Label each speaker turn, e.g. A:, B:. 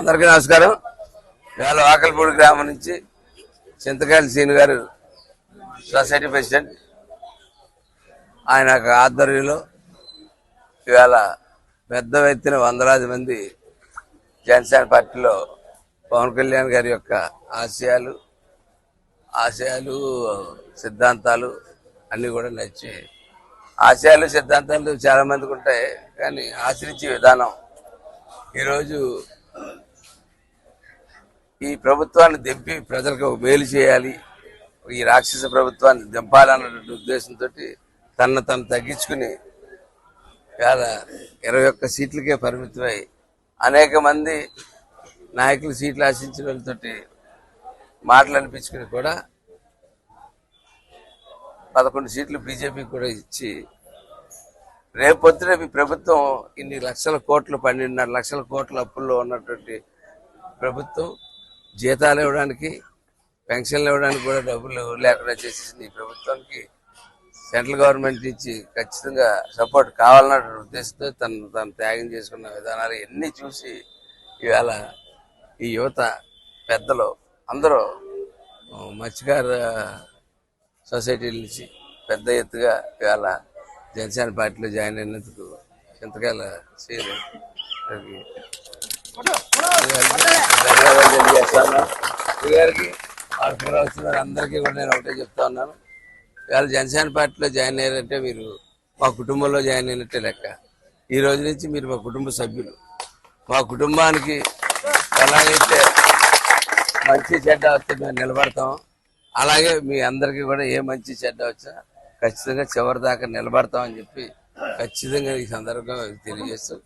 A: అందరికీ నమస్కారం. వేళ వాకల్పూడి గ్రామం నుంచి చింతకాయల సీని గారు సొసైటీ ప్రెసిడెంట్. ఆయన యొక్క ఆధ్వర్యంలో ఇవాళ పెద్ద ఎత్తున వందలాది మంది జనసేన పార్టీలో పవన్ కళ్యాణ్ గారి యొక్క ఆశయాలు ఆశయాలు సిద్ధాంతాలు అన్నీ కూడా నచ్చి ఆశయాలు సిద్ధాంతాలు చాలా మందికి ఉంటాయి. కానీ ఆచరించే విధానం ఈరోజు ఈ ప్రభుత్వాన్ని దింపి ప్రజలకు మేలు చేయాలి ఈ రాక్షస ప్రభుత్వాన్ని దింపాలన్నటువంటి ఉద్దేశంతో తనను తను తగ్గించుకుని పేద ఇరవై ఒక్క సీట్లకే పరిమితమై అనేక మంది నాయకులు సీట్లు ఆశించిన వాళ్ళతోటి మాటలు అనిపించుకుని కూడా పదకొండు సీట్లు బీజేపీకి కూడా ఇచ్చి రేపొద్దున మీ ప్రభుత్వం ఇన్ని లక్షల కోట్లు పన్నెండున్నర లక్షల కోట్ల అప్పుల్లో ఉన్నటువంటి ప్రభుత్వం జీతాలు ఇవ్వడానికి పెన్షన్లు ఇవ్వడానికి కూడా డబ్బులు లేకుండా చేసేసింది ఈ ప్రభుత్వానికి సెంట్రల్ గవర్నమెంట్ నుంచి ఖచ్చితంగా సపోర్ట్ కావాలన్న ఉద్దేశంతో తను తను త్యాగం చేసుకున్న విధానాలు ఎన్ని చూసి ఇవాళ ఈ యువత పెద్దలు అందరూ మత్స్యకార సొసైటీ నుంచి పెద్ద ఎత్తుగా ఇవాళ జనసేన పార్టీలో జాయిన్ అయినందుకు చింతకాయల గారికి ధన్యవాదాలు తెలియజేస్తాను ఈ గారికి వాళ్ళకి వచ్చిన అందరికీ కూడా నేను ఒకటే చెప్తా ఉన్నాను ఇవాళ జనసేన పార్టీలో జాయిన్ అయ్యారంటే మీరు మా కుటుంబంలో జాయిన్ అయినట్టే లెక్క ఈ రోజు నుంచి మీరు మా కుటుంబ సభ్యులు మా కుటుంబానికి ఎలాగైతే మంచి చెడ్డ వస్తే మేము నిలబడతాం అలాగే మీ అందరికీ కూడా ఏ మంచి చెడ్డ వచ్చినా ఖచ్చితంగా చివరి దాకా నిలబడతాం అని చెప్పి ఖచ్చితంగా ఈ సందర్భంగా తెలియజేస్తూ